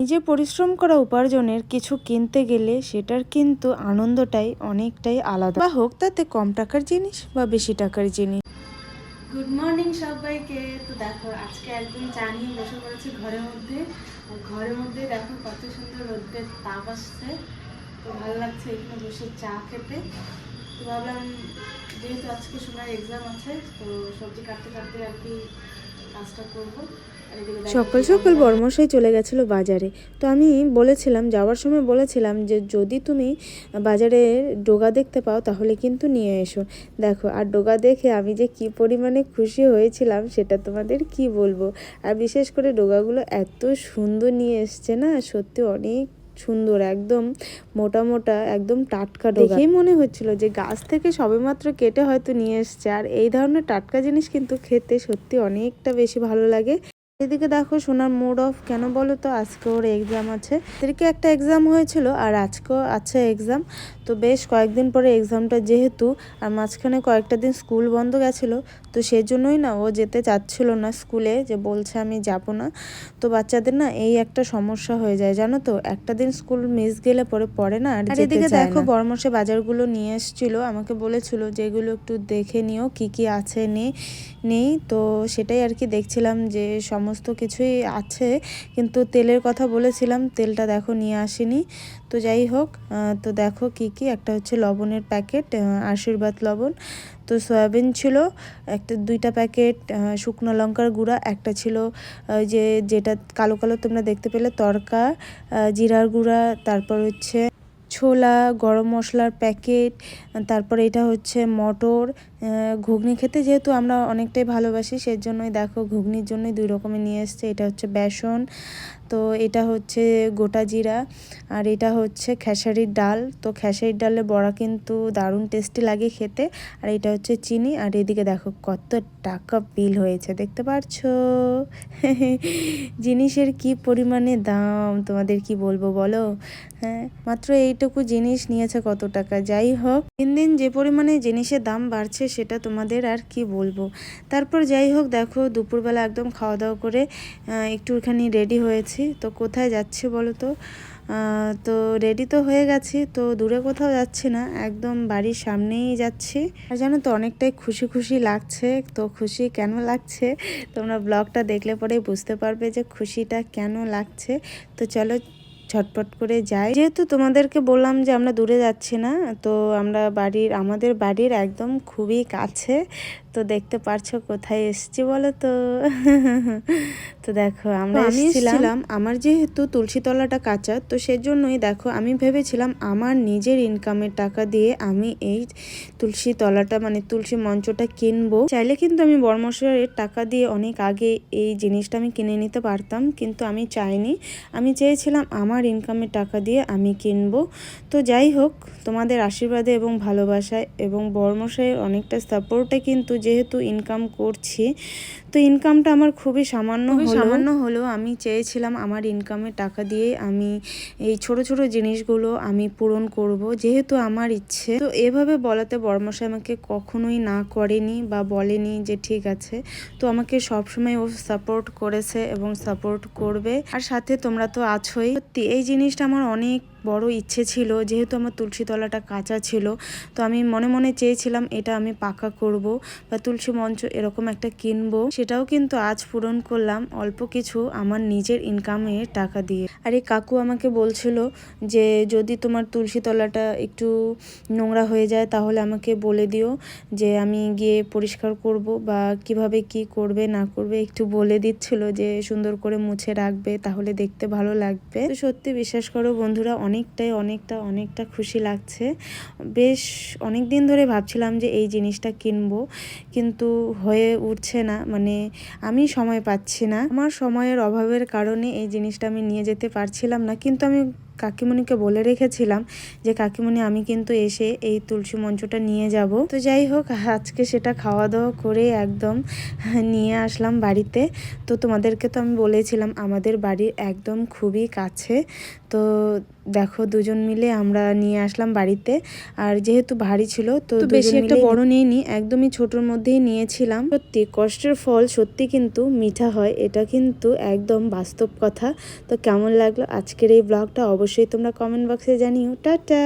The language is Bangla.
নিজে পরিশ্রম করা উপার্জনের কিছু কিনতে গেলে সেটার কিন্তু আনন্দটাই অনেকটাই আলাদা। বা হোক, তাতে কম টাকার জিনিস বা বেশি টাকার জিনিস। গুড মর্নিং সবাইকে। তো দেখো, আজকে একদম চা নিয়ে বসে পড়েছি ঘরের মধ্যে। ঘরের মধ্যে দেখো কত সুন্দর রোদ্রের তাপ আসছে। তো ভালো লাগছে এখানে বসে চা খেতে। তো ভাবলাম, যেহেতু আজকে সোনার এক্সাম আছে, তো সবজি কাটতে কাটতে আর কি কাজটা করব। সকাল সকাল বর্মশাই চলে গেছিল বাজারে। তো আমি বলেছিলাম, যাওয়ার সময় বলেছিলাম যে, যদি তুমি বাজারে ডোগা দেখতে পাও, তাহলে কিন্তু নিয়ে এসো। দেখো, আর ডোগা দেখে আমি যে কি পরিমাণে খুশি হয়েছিলাম, সেটা তোমাদের কি বলব? আর বিশেষ করে ডোগাগুলো এত সুন্দর নিয়ে এসছে না, সত্যি অনেক সুন্দর, একদম মোটা মোটা, একদম টাটকা দেখেই মনে হচ্ছিল যে, গাছ থেকে সবেমাত্র কেটে হয়তো নিয়ে এসছে। আর এই ধরনের টাটকা জিনিস কিন্তু খেতে সত্যি অনেকটা বেশি ভালো লাগে। এদিকে দেখো সোনার মুড অফ কেন বলো তো আজকে ওর এক্সাম আছে। এদিকে একটা এক্সাম হয়েছিল আর আজকেও আছে এক্সাম তো বেশ কয়েকদিন পরে এক্সামটা যেহেতু আর মাঝখানে কয়েকটা দিন স্কুল বন্ধ গেছিল তো সেই জন্যই না ও যেতে চাচ্ছিল না স্কুলে যে বলছে আমি যাব না। তো বাচ্চাদের না এই একটা সমস্যা হয়ে যায় জানো তো? একটা দিন স্কুল মিস গেলে পরে পড়ে না আর এদিকে দেখো। বর্মসে বাজারগুলো নিয়ে এসেছিল আমাকে বলেছিল যে এগুলো একটু দেখে নিও কি কি আছে নেই নেই। তো সেটাই আর কি দেখছিলাম যে সমস্ত কিছুই আছে। কিন্তু তেলের কথা বলেছিলাম, তেলটা দেখো নিয়ে আসেনি। তো যাই হোক তো দেখো কি কি, একটা হচ্ছে লবণের প্যাকেট আশীর্বাদ লবণ। তো সয়াবিন ছিল, একটা দুইটা প্যাকেট শুকনো লঙ্কার গুঁড়া, একটা ছিল যে যেটা কালো কালো তোমরা দেখতে পেলে, তরকা জিরার গুঁড়া, তারপর হচ্ছে ছোলা, গরম মশলার প্যাকেট, তারপরে এটা হচ্ছে মটর ঘুগনি খেতে যেহেতু আমরা অনেকটাই ভালোবাসি সেই জন্যই দেখো ঘুগনির জন্যই দুই রকমের নিয়ে এসছে, এটা হচ্ছে বেসন তো এটা হচ্ছে গোটা জিরা আর এটা হচ্ছে খেসারির ডাল। তো খেসারির ডালে বড়া কিন্তু দারুণ টেস্টি লাগে খেতে। আর এটা হচ্ছে চিনি। আর এদিকে দেখো কত টাকা বিল হয়েছে, দেখতে পারছ? জিনিসের কি পরিমাণে দাম, তোমাদের কি বলব বলো? হ্যাঁ মাত্র এইটুকু জিনিস নিয়েছে কত টাকা? যাই হোক, দিন দিন যে পরিমাণে জিনিসের দাম বাড়ছে সেটা তোমাদের আর কি বলব। তারপর যাই হোক, দেখো দুপুরবেলা একদম খাওয়া দাওয়া করে একটুখানি রেডি হয়েছি। তো কোথায় যাচ্ছি বলো তো? তো রেডি তো হয়ে গেছি। তো দূরে কোথাও যাচ্ছি না, একদম বাড়ির সামনেই যাচ্ছি। আর জানো তো, অনেকটাই খুশি খুশি লাগছে। তো খুশি কেন লাগছে? তোমরা ব্লগটা দেখলে পরে বুঝতে পারবে যে খুশিটা কেন লাগছে। তো চলো ঝটপট করে যাই। যেহেতু তোমাদেরকে বললাম যে আমরা দূরে যাচ্ছি না তো আমরা বাড়ির আমাদের বাড়ির একদম খুবই কাছে। তো দেখতে পারছ কোথায় এসেছি বলো তো? তো দেখো আমরা আমি এসেছিলাম। আমার যেহেতু তুলসী তলাটা কাঁচা তো সেজন্যই দেখো আমি ভেবেছিলাম আমার নিজের ইনকামের টাকা দিয়ে আমি এই তুলসী তলাটা মানে তুলসী মঞ্চটা কিনবো। চাইলে কিন্তু আমি বর্মশাইয়ের টাকা দিয়ে অনেক আগে এই জিনিসটা আমি কিনে নিতে পারতাম কিন্তু আমি চাইনি। আমি চেয়েছিলাম আমার ইনকামের টাকা দিয়ে আমি কিনবো। তো যাই হোক, তোমাদের আশীর্বাদে এবং ভালোবাসায় এবং বর্মশাইয়ের অনেকটা সাপোর্টে কিন্তু যেহেতু ইনকাম করছি তো ইনকামটা আমার খুবই সামান্য সামান্য হলেও আমি চেয়েছিলাম আমার ইনকামের টাকা দিয়ে আমি এই ছোট ছোট জিনিসগুলো আমি পূরণ করব যেহেতু আমার ইচ্ছে। তো এভাবে বলাতে বর্মশাই আমাকে কখনোই না করেনি বা বলেনি যে ঠিক আছে। তো আমাকে সবসময় ও সাপোর্ট করেছে এবং সাপোর্ট করবে। আর সাথে তোমরা তো আছোই। সত্যি এই জিনিসটা আমার অনেক বড় ইচ্ছে ছিল, যেহেতু আমার তুলসী তলাটা কাঁচা ছিল, তো আমি মনে মনে চেয়েছিলাম এটা আমি পাকা করব বা তুলসী মঞ্চ এরকম একটা কিনবো। সেটাও কিন্তু আজ পূরণ করলাম অল্প কিছু আমার নিজের ইনকামের টাকা দিয়ে। আর এই কাকু আমাকে বলছিল যে, যদি তোমার তুলসী তলাটা একটু নোংরা হয়ে যায়, তাহলে আমাকে বলে দিও যে, আমি গিয়ে পরিষ্কার করব বা কীভাবে কি করবে, না করবে। একটু বলে দিচ্ছিল যে, সুন্দর করে মুছে রাখবে, তাহলে দেখতে ভালো লাগবে। সত্যি বিশ্বাস করো বন্ধুরা অনেকটাই, অনেকটা অনেকটা খুশি লাগছে। বেশ অনেক দিন ধরে ভাবছিলাম যে এই জিনিসটা কিনবো, কিন্তু হয়ে উঠছে না। মানে আমি সময় পাচ্ছি না। আমার সময়ের অভাবের কারণে এই জিনিসটা আমি নিয়ে যেতে পারছিলাম না। কিন্তু আমি কাকিমণিকে বলে রেখেছিলাম যে কাকিমণি আমি কিন্তু এসে এই তুলসী মঞ্চটা নিয়ে যাব। তো যাই হোক আজকে সেটা খাওয়া দাওয়া করে একদম নিয়ে আসলাম বাড়িতে। তো তোমাদেরকে তো আমি বলেছিলাম আমাদের বাড়ির একদম খুবই কাছে। তো দেখো দুজন মিলে আমরা নিয়ে আসলাম বাড়িতে। আর যেহেতু ভারী ছিল তো বেশি একটা বড় নিইনি। একদমই ছোটোর মধ্যেই নিয়েছিলাম। সত্যি কষ্টের ফল সত্যি কিন্তু মিঠা হয়। এটা কিন্তু একদম বাস্তব কথা। তো কেমন লাগল আজকের এই ব্লগটা? অবশ্যই তোমরা কমেন্ট বক্সে জানিও। টাটা!